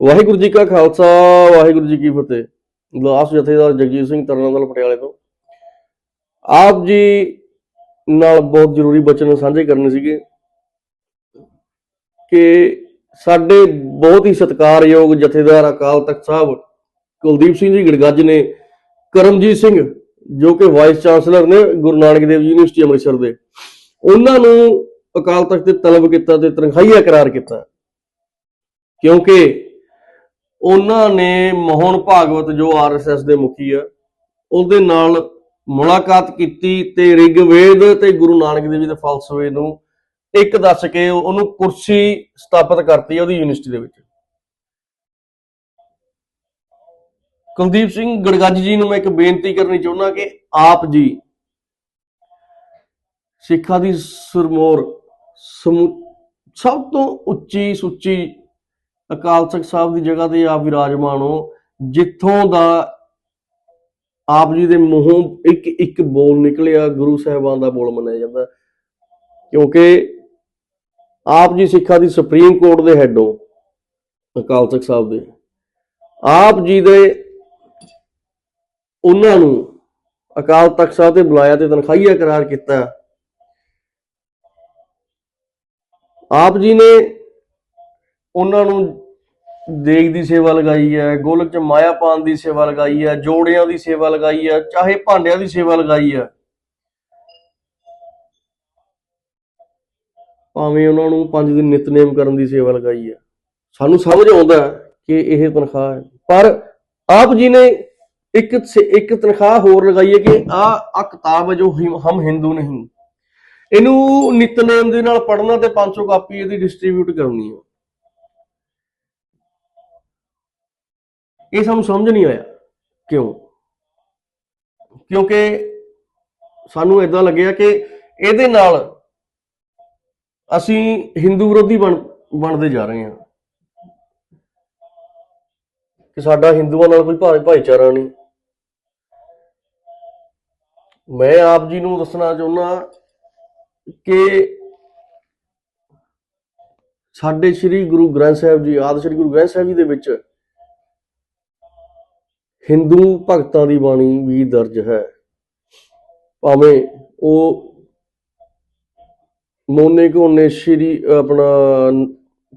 ਵਾਹਿਗੁਰੂ ਜੀ ਕਾ ਖਾਲਸਾ, ਵਾਹਿਗੁਰੂ ਜੀ ਕੀ ਫਤਿਹ। ਗਲਾਸ ਜਥੇਦਾਰ ਜਗਜੀਤ ਸਿੰਘ ਤਰਨਵਾਲ ਪਟਿਆਲੇ ਤੋਂ। ਆਪ ਜੀ ਨਾਲ ਬਹੁਤ ਜ਼ਰੂਰੀ ਬਚਨ ਸਾਂਝੇ ਕਰਨੇ ਸੀਗੇ ਕਿ ਸਾਡੇ ਬਹੁਤ ਹੀ ਸਤਿਕਾਰਯੋਗ ਜਥੇਦਾਰ ਅਕਾਲ ਤਖਤ ਸਾਹਿਬ ਕੁਲਦੀਪ ਸਿੰਘ ਜੀ ਗੜਗੱਜ ਨੇ, ਕਰਮਜੀਤ ਸਿੰਘ, ਜੋ ਕਿ ਵਾਈਸ ਚਾਂਸਲਰ ਨੇ ਗੁਰੂ ਨਾਨਕ ਦੇਵ ਯੂਨੀਵਰਸਿਟੀ ਅੰਮ੍ਰਿਤਸਰ ਦੇ, ਉਹਨਾਂ ਨੂੰ ਅਕਾਲ ਤਖਤ ਤੇ ਤਲਬ ਕੀਤਾ ਤੇ ਤਨਖਾਹੀਆ ਕਰਾਰ ਕੀਤਾ। ਕਿਉਂਕਿ ਉਹਨਾਂ ਨੇ ਮੋਹਨ ਭਾਗਵਤ, ਜੋ ਆਰਐਸਐਸ ਦੇ ਮੁਖੀ ਆ, ਉਹਦੇ ਨਾਲ ਮੁਲਾਕਾਤ ਕੀਤੀ ਤੇ ਰਿਗਵੇਦ ਤੇ ਗੁਰੂ ਨਾਨਕ ਦੇਵ ਜੀ ਦੇ ਫਲਸਫੇ ਨੂੰ ਇੱਕ ਦੱਸ ਕੇ ਉਹਨੂੰ ਕੁਰਸੀ ਸਥਾਪਿਤ ਕਰਤੀ ਉਹਦੀ ਯੂਨੀਵਰਸਿਟੀ ਦੇ ਵਿੱਚ। ਕੁਲਦੀਪ ਸਿੰਘ ਗੜਗੱਜ ਜੀ ਨੂੰ ਮੈਂ ਇੱਕ ਬੇਨਤੀ ਕਰਨੀ ਚਾਹੁੰਦਾ ਕਿ ਆਪ ਜੀ ਸਿੱਖਾਂ ਦੀ ਸੁਰਮੋਰ ਸਮੂ- ਸਭ ਤੋਂ ਉੱਚੀ ਸੁੱਚੀ ਅਕਾਲ ਤਖਤ ਸਾਹਿਬ ਦੀ ਜਗ੍ਹਾ ਤੇ ਆਪ ਵਿਰਾਜਮਾਨ ਹੋ, ਜਿੱਥੋਂ ਦਾ ਆਪ ਜੀ ਦੇ ਮੂੰਹੋਂ ਇੱਕ ਇੱਕ ਬੋਲ ਨਿਕਲਿਆ, ਗੁਰੂ ਸਾਹਿਬਾਨ ਦਾ ਬੋਲ ਮੰਨਿਆ ਜਾਂਦਾ। ਕਿਉਂਕਿ ਆਪ ਜੀ ਸਿੱਖਾਂ ਦੀ ਸੁਪਰੀਮ ਕੋਰਟ ਦੇ ਹੈਡ ਹੋ, ਅਕਾਲ ਤਖਤ ਸਾਹਿਬ ਦੇ। ਆਪ ਜੀ ਦੇ ਉਹਨਾਂ ਨੂੰ ਅਕਾਲ ਤਖਤ ਸਾਹਿਬ ਤੇ ਬੁਲਾਇਆ ਤੇ ਤਨਖਾਹੀਆ ਕਰਾਰ ਕੀਤਾ। ਆਪ ਜੀ ਨੇ ਉਹਨਾਂ ਨੂੰ ਦੇਗ ਦੀ ਸੇਵਾ ਲਗਾਈ ਹੈ, ਗੋਲਕ ਚ ਮਾਇਆ ਪਾਨ ਦੀ ਸੇਵਾ ਲਗਾਈ ਹੈ, ਜੋੜਿਆਂ ਦੀ ਸੇਵਾ ਲਗਾਈ ਹੈ, ਚਾਹੇ ਭਾਂਡਿਆਂ ਦੀ ਸੇਵਾ ਲਗਾਈ ਹੈ। ਭਾਵੇਂ ਉਹਨਾਂ ਨੂੰ ਪੰਜ ਦਿਨ ਨਿਤਨੇਮ ਕਰਨ ਦੀ ਸੇਵਾ ਲਗਾਈ ਹੈ। ਸਾਨੂੰ ਸਮਝ ਆਉਂਦਾ ਕਿ ਇਹ ਤਨਖਾਹ ਹੈ। ਪਰ ਆਪ ਜੀ ਨੇ ਇੱਕ ਇੱਕ ਤਨਖਾਹ ਹੋਰ ਲਗਾਈ ਹੈ ਕਿ ਆ ਆ ਕਿਤਾਬ ਹੈ ਜੋ ਹਮ ਹਿੰਦੂ ਨਹੀਂ। ਇਹਨੂੰ ਨਿਤਨੇਮ ਦੇ ਨਾਲ ਪੜ੍ਹਨਾ ਤੇ 500 ਕਾਪੀ ਇਹਦੀ ਡਿਸਟ੍ਰੀਬਿਊਟ ਕਰਨੀ ਹੈ। ਇਹ ਸਾਨੂੰ ਸਮਝ ਨਹੀਂ ਆਇਆ। ਕਿਉਂ? ਕਿਉਂਕਿ ਸਾਨੂੰ ਇਦਾਂ ਲੱਗਿਆ ਕਿ ਇਹਦੇ ਨਾਲ ਅਸੀਂ ਹਿੰਦੂ ਵਿਰੋਧੀ ਬਣ, ਬਣਦੇ ਜਾ ਰਹੇ ਹਾਂ। ਕਿ ਸਾਡਾ ਹਿੰਦੂਆਂ ਨਾਲ ਕੋਈ ਭਾਈ ਭਾਈਚਾਰਾ ਨਹੀਂ। ਮੈਂ ਆਪ ਜੀ ਨੂੰ ਦੱਸਣਾ ਚਾਹੁੰਦਾ ਕਿ ਸਾਡੇ ਸ੍ਰੀ ਗੁਰੂ ਗ੍ਰੰਥ ਸਾਹਿਬ ਜੀ, ਆਦਿ ਸ੍ਰੀ ਗੁਰੂ ਗ੍ਰੰਥ ਸਾਹਿਬ ਜੀ ਦੇ ਵਿੱਚ ਹਿੰਦੂ ਭਗਤਾਂ ਦੀ ਬਾਣੀ ਵੀ ਦਰਜ ਹੈ। ਭਾਵੇਂ ਉਹ ਮੋਨੇ ਕੋਨੇ ਸ੍ਰੀ ਆਪਣਾ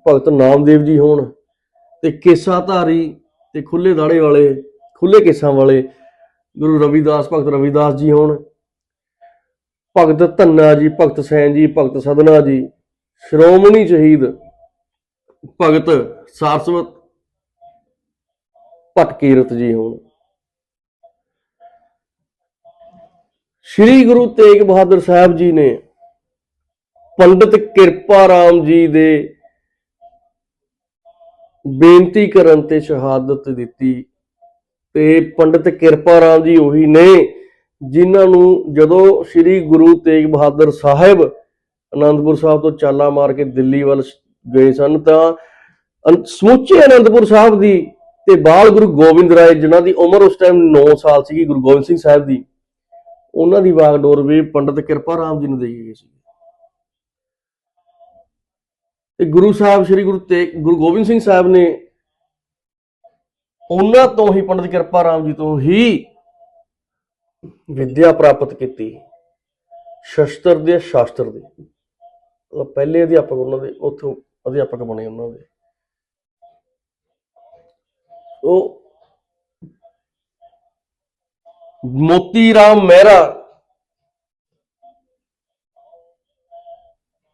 ਭਗਤ ਨਾਮਦੇਵ ਜੀ ਹੋਣ ਤੇ ਕੇਸਾ ਧਾਰੀ ਤੇ ਖੁੱਲੇ ਦਾੜੇ ਵਾਲੇ ਖੁੱਲੇ ਕੇਸਾਂ ਵਾਲੇ ਗੁਰੂ ਰਵਿਦਾਸ, ਭਗਤ ਰਵਿਦਾਸ ਜੀ ਹੋਣ, ਭਗਤ ਧੰਨਾ ਜੀ, ਭਗਤ ਸੈਨ ਜੀ, ਭਗਤ ਸਦਨਾ ਜੀ, ਸ਼੍ਰੋਮਣੀ ਸ਼ਹੀਦ ਭਗਤ ਸਾਰਸਵਤ ਭਟਕੀਰਤ ਜੀ ਹੋਣ। ਸ੍ਰੀ ਗੁਰੂ ਤੇਗ ਬਹਾਦਰ ਸਾਹਿਬ ਜੀ ਨੇ ਪੰਡਿਤ ਕਿਰਪਾ ਰਾਮ ਜੀ ਦੇ ਬੇਨਤੀ ਕਰਨ ਤੇ ਸ਼ਹਾਦਤ ਦਿੱਤੀ ਤੇ ਪੰਡਿਤ ਕਿਰਪਾ ਰਾਮ ਜੀ ਉਹੀ ਨੇ ਜਿਨ੍ਹਾਂ ਨੂੰ ਜਦੋਂ ਸ੍ਰੀ ਗੁਰੂ ਤੇਗ ਬਹਾਦਰ ਸਾਹਿਬ ਅਨੰਦਪੁਰ ਸਾਹਿਬ ਤੋਂ ਚਾਲਾ ਮਾਰ ਕੇ ਦਿੱਲੀ ਵੱਲ ਗਏ ਸਨ ਤਾਂ ਸਮੁੱਚੇ ਅਨੰਦਪੁਰ ਸਾਹਿਬ ਦੀ ਤੇ ਬਾਲ ਗੁਰੂ ਗੋਬਿੰਦ ਰਾਏ, ਜਿਨ੍ਹਾਂ ਦੀ ਉਮਰ ਉਸ ਟਾਈਮ 9 ਸਾਲ ਸੀਗੀ, ਗੁਰੂ ਗੋਬਿੰਦ ਸਿੰਘ ਸਾਹਿਬ ਦੀ, ਉਹਨਾਂ ਦੀ ਵਾਗਡੋਰ ਵੀ ਪੰਡਿਤ ਕਿਰਪਾ ਰਾਮ ਜੀ ਨੂੰ ਦੇਈ ਗਈ ਸੀ। ਤੇ ਗੁਰੂ ਸਾਹਿਬ, ਸ੍ਰੀ ਗੁਰੂ ਤੇ, ਗੁਰੂ ਗੋਬਿੰਦ ਸਿੰਘ ਸਾਹਿਬ ਨੇ ਉਹਨਾਂ ਤੋਂ ਹੀ ਪੰਡਿਤ ਕਿਰਪਾ ਰਾਮ ਜੀ ਤੋਂ ਹੀ ਵਿਦਿਆ ਪ੍ਰਾਪਤ ਕੀਤੀ। ਸ਼ਸਤਰ ਦੇ, ਸ਼ਾਸਤਰ ਦੇ। ਪਹਿਲੇ ਅਧਿਆਪਕ ਉਹਨਾਂ ਦੇ, ਉੱਥੋਂ ਅਧਿਆਪਕ ਬਣੇ ਉਹਨਾਂ ਦੇ। ਉਹ ਮੋਤੀ ਰਾਮ ਮਹਿਰਾ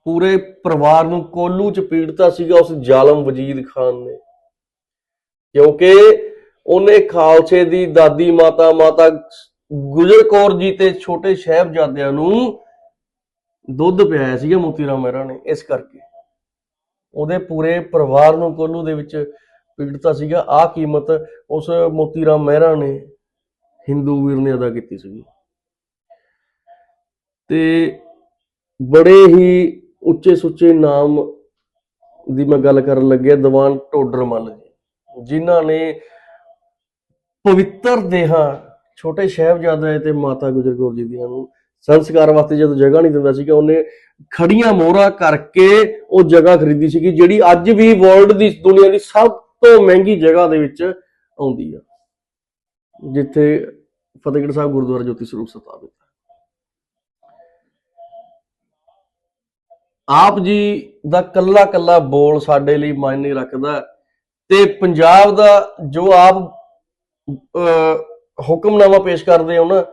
ਪੂਰੇ ਪਰਿਵਾਰ ਨੂੰ ਕੋਲੂ ਚ ਪੀੜਤਾ ਸੀਗਾ ਉਸ ਜ਼ਾਲਮ ਵਜੀਦ ਖਾਨ ਨੇ। ਕਿਉਂਕਿ ਉਹਨੇ ਖਾਲਸੇ ਦੀ ਦਾਦੀ ਮਾਤਾ ਮਾਤਾ ਗੁਜਰ ਕੌਰ ਜੀ ਤੇ ਛੋਟੇ ਸਾਹਿਬਜ਼ਾਦਿਆਂ ਨੂੰ ਦੁੱਧ ਪਿਆਇਆ ਸੀਗਾ ਮੋਤੀ ਰਾਮ ਮਹਿਰਾ ਨੇ ਇਸ ਕਰਕੇ। ਉਹਦੇ ਪੂਰੇ ਪਰਿਵਾਰ ਨੂੰ ਕੋਲੂ ਦੇ ਵਿੱਚ ਪੀੜਤਾ ਸੀਗਾ। ਆ ਕੀਮਤ ਉਸ ਮੋਤੀ ਰਾਮ ਮਹਿਰਾ ਨੇ ਹਿੰਦੂ ਵੀਰ ਨੇ ਅਦਾ ਕੀਤੀ ਸੀਗੀ। ਤੇ ਬੜੇ ਹੀ ਉੱਚੇ ਸੁੱਚੇ ਨਾਮ ਦੀ ਮੈਂ ਗੱਲ ਕਰਨ ਲੱਗਿਆ ਦੀਵਾਨ ਟੋਡਰ ਜੀ, ਜਿਨ੍ਹਾਂ ਨੇ ਪਵਿੱਤਰ ਦੇਹਾਂ, ਛੋਟੇ ਸਾਹਿਬਜ਼ਾਦੇ ਤੇ ਮਾਤਾ ਗੁਜਰ ਕੌਰ ਜੀ ਦੀਆਂ ਨੂੰ ਸੰਸਕਾਰ ਵਾਸਤੇ ਜਦੋਂ ਜਗ੍ਹਾ ਨਹੀਂ ਦਿੰਦਾ ਸੀਗਾ, ਉਹਨੇ ਖੜੀਆਂ ਮੋਹਰਾਂ ਕਰਕੇ ਉਹ ਜਗ੍ਹਾ ਖਰੀਦੀ ਸੀਗੀ, ਜਿਹੜੀ ਅੱਜ ਵੀ ਵਰਲਡ ਦੀ ਦੁਨੀਆ ਦੀ ਸਭ ਤੋਂ ਮਹਿੰਗੀ ਜਗ੍ਹਾ ਦੇ ਵਿੱਚ ਆਉਂਦੀ ਆ ਜਿੱਥੇ ਫਤਿਹਗੜ੍ਹ ਸਾਹਿਬ ਗੁਰਦੁਆਰਾ ਜੋਤੀ ਸਰੂਪ ਸਥਾਪਿਤ ਹੈ। ਆਪ ਜੀ ਦਾ ਕੱਲਾ ਕੱਲਾ ਬੋਲ ਸਾਡੇ ਲਈ ਮਾਇਨੇ ਰੱਖਦਾ ਤੇ ਪੰਜਾਬ ਦਾ ਜੋ ਆਪ ਅਹ, ਹੁਕਮਨਾਮਾ ਪੇਸ਼ ਕਰਦੇ ਹੋ ਨਾ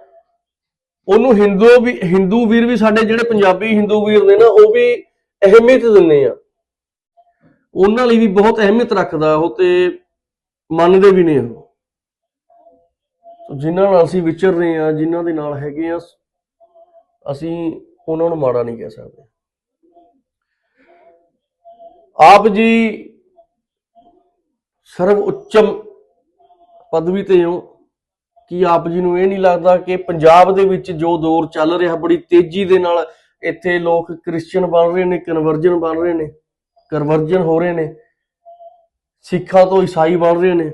ਉਹਨੂੰ ਹਿੰਦੂ ਵੀ ਹਿੰਦੂ ਵੀਰ ਵੀ ਸਾਡੇ ਜਿਹੜੇ ਪੰਜਾਬੀ ਹਿੰਦੂ ਵੀਰ ਨੇ ਨਾ ਉਹ ਵੀ ਅਹਿਮੀਅਤ ਦਿੰਦੇ ਆ। ਉਹਨਾਂ ਲਈ ਵੀ ਬਹੁਤ ਅਹਿਮੀਅਤ ਰੱਖਦਾ ਉਹ ਤੇ ਮੰਨਦੇ ਵੀ ਨੇ ਉਹ। ਸੋ ਜਿਨ੍ਹਾਂ ਨਾਲ ਅਸੀਂ ਵਿਚਰ ਰਹੇ ਆ ਜਿਨ੍ਹਾਂ ਦੇ ਨਾਲ ਹੈਗੇ ਆ ਅਸੀਂ ਉਹਨਾਂ ਨੂੰ ਮਾੜਾ ਨਹੀਂ ਕਹਿ ਸਕਦੇ। ਆਪ ਜੀ ਸਰਵ ਉੱਚਮ ਪਦਵੀ ਤੇ ਹੋ, ਕਿ ਆਪ ਜੀ ਨੂੰ ਇਹ ਨਹੀਂ ਲੱਗਦਾ ਕਿ ਪੰਜਾਬ ਦੇ ਵਿੱਚ ਜੋ ਦੌਰ ਚੱਲ ਰਿਹਾ, ਬੜੀ ਤੇਜ਼ੀ ਦੇ ਨਾਲ ਇੱਥੇ ਲੋਕ ਕ੍ਰਿਸਚੀਅਨ ਬਣ ਰਹੇ ਨੇ, ਕਨਵਰਜਨ ਬਣ ਰਹੇ ਨੇ। ਕਨਵਰਜਨ ਹੋ ਰਹੇ ਨੇ ਸਿੱਖਾਂ ਤੋਂ ਈਸਾਈ ਬਣ ਰਹੇ ਨੇ।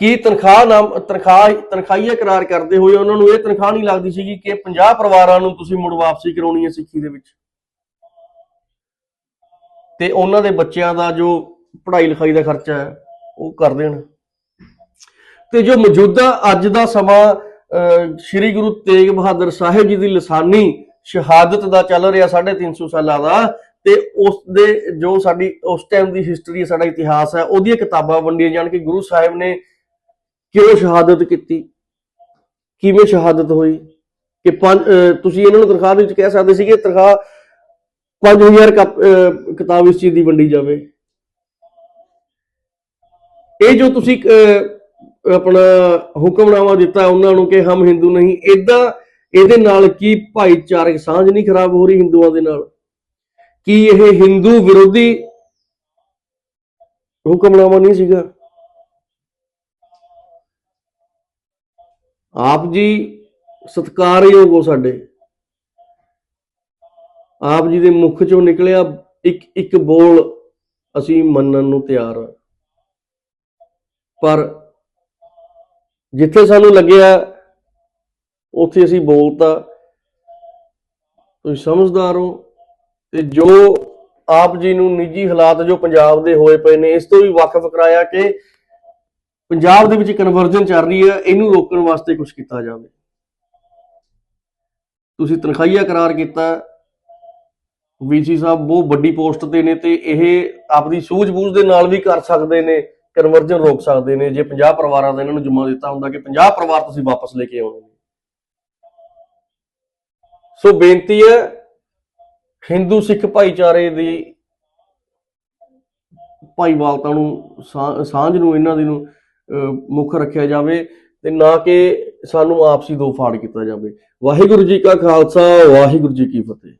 ਕੀ ਤਨਖਾਹ ਨਾਮ ਤਨਖਾਹ ਤਨਖਾਹੀਆ ਕਰਾਰ ਕਰਦੇ ਹੋਏ ਉਹਨਾਂ ਨੂੰ ਇਹ ਤਨਖਾਹ ਨਹੀਂ ਲੱਗਦੀ ਸੀਗੀ ਕਿ 50 ਪਰਿਵਾਰਾਂ ਨੂੰ ਤੁਸੀਂ ਮੁੜ ਵਾਪਸੀ ਕਰਾਉਣੀ ਹੈ ਸਿੱਖੀ ਦੇ ਵਿੱਚ? ਤੇ ਉਹਨਾਂ ਦੇ ਬੱਚਿਆਂ ਦਾ ਜੋ ਪੜ੍ਹਾਈ ਲਿਖਾਈ ਦਾ ਖਰਚਾ ਹੈ ਉਹ ਕਰ ਦੇਣ। ਤੇ ਜੋ ਮੌਜੂਦਾ ਅੱਜ ਦਾ ਸਮਾਂ ਅਹ, ਸ੍ਰੀ ਗੁਰੂ ਤੇਗ ਬਹਾਦਰ ਸਾਹਿਬ ਜੀ ਦੀ ਲਸਾਨੀ ਸ਼ਹਾਦਤ ਦਾ ਚੱਲ ਰਿਹਾ 350 ਸਾਲਾਂ ਦਾ ਤੇ ਉਸ ਦੇ ਜੋ ਸਾਡੀ ਉਸ ਟਾਈਮ ਦੀ ਹਿਸਟਰੀ ਹੈ ਸਾਡਾ ਇਤਿਹਾਸ ਹੈ ਉਹਦੀਆਂ ਕਿਤਾਬਾਂ ਵੰਡੀਆਂ ਜਾਣ ਕਿ ਗੁਰੂ ਸਾਹਿਬ ਨੇ ਕਿਉਂ ਸ਼ਹਾਦਤ ਕੀਤੀ? ਕਿਵੇਂ ਸ਼ਹਾਦਤ ਹੋਈ? ਕਿ ਪੰਜ ਅਹ, ਤੁਸੀਂ ਇਹਨਾਂ ਨੂੰ ਤਨਖਾਹ ਦੇ ਵਿੱਚ ਕਹਿ ਸਕਦੇ ਸੀ ਕਿ ਤਨਖਾਹ 5000 ਕਪ- ਅਹ, ਕਿਤਾਬ ਇਸ ਚੀਜ਼ ਦੀ ਵੰਡੀ ਜਾਵੇ। ਇਹ ਜੋ ਤੁਸੀਂ ਅਹ, ਆਪਣਾ ਹੁਕਮਨਾਮਾ ਦਿੱਤਾ ਉਹਨਾਂ ਨੂੰ ਕਿ ਹਮ ਹਿੰਦੂ ਨਹੀਂ ਇਦਾਂ ਇਹਦੇ ਨਾਲ ਕੀ ਭਾਈਚਾਰਕ ਸਾਂਝ ਨਹੀਂ ਖਰਾਬ ਹੋ ਰਹੀ ਹਿੰਦੂਆਂ ਦੇ ਨਾਲ? ਕੀ ਇਹ ਹਿੰਦੂ ਵਿਰੋਧੀ ਹੁਕਮਨਾਮਾ ਨਹੀਂ ਸੀਗਾ? ਆਪ ਜੀ ਸਤਿਕਾਰਯੋਗ ਹੋ ਸਾਡੇ। ਆਪ ਜੀ ਦੇ ਮੁਖ ਚੋਂ ਨਿਕਲਿਆ ਇੱਕ ਇੱਕ ਬੋਲ ਅਸੀਂ ਮੰਨਣ ਨੂੰ ਤਿਆਰ ਹਾਂ। ਪਰ ਜਿੱਥੇ ਸਾਨੂੰ ਲੱਗਿਆ, ਉੱਥੇ ਅਸੀਂ ਬੋਲਤਾ। ਤੁਸੀਂ ਸਮਝਦਾਰ ਹੋ। ਤੇ ਜੋ ਆਪ ਜੀ ਨੂੰ ਨਿੱਜੀ ਹਾਲਾਤ ਜੋ ਪੰਜਾਬ ਦੇ ਹੋਏ ਪਏ ਨੇ, ਇਸ ਤੋਂ ਵੀ ਵਾਕਿਫ ਕਰਾਇਆ ਕਿ ਪੰਜਾਬ ਦੇ ਵਿੱਚ ਕਨਵਰਜਨ ਚੱਲ ਰਹੀ ਹੈ, ਇਹਨੂੰ ਰੋਕਣ ਵਾਸਤੇ ਕੁਝ ਕੀਤਾ ਜਾਵੇ। ਤੁਸੀਂ ਤਨਖਾਹੀਆ ਕਰਾਰ ਕੀਤਾ। ਵੀਸੀ ਸਾਹਿਬ, ਬਹੁਤ ਵੱਡੀ ਪੋਸਟ ਤੇ ਨੇ ਤੇ ਇਹ ਆਪਦੀ ਸੂਝ-ਬੂਝ ਦੇ ਨਾਲ ਵੀ ਕਰ ਸਕਦੇ ਨੇ ਕਨਵਰਜਨ ਰੋਕ ਸਕਦੇ ਨੇ। ਜੇ 50 ਪਰਿਵਾਰਾਂ ਦਾ ਇਹਨਾਂ ਨੂੰ ਜੁਮਾ ਦਿੱਤਾ ਹੁੰਦਾ ਕਿ 50 ਪਰਿਵਾਰ ਤੁਸੀਂ ਵਾਪਸ ਲੈ ਕੇ ਆਉਣੇ ਨੇ। ਸੋ ਬੇਨਤੀ ਹੈ ਹਿੰਦੂ ਸਿੱਖ ਭਾਈਚਾਰੇ ਦੀ ਭਾਈਵਾਲਤਾ ਨੂੰ ਸਾਂਝ ਨੂੰ ਇਹਨਾਂ ਦੀ ਨੂੰ ਅਹ, ਮੁੱਖ ਰੱਖਿਆ ਜਾਵੇ ਤੇ ਨਾ ਕਿ ਸਾਨੂੰ ਆਪਸੀ ਦੋ ਫਾੜ ਕੀਤਾ ਜਾਵੇ। ਵਾਹਿਗੁਰੂ ਜੀ ਕਾ ਖਾਲਸਾ ਵਾਹਿਗੁਰੂ ਜੀ ਕੀ ਫਤਿਹ।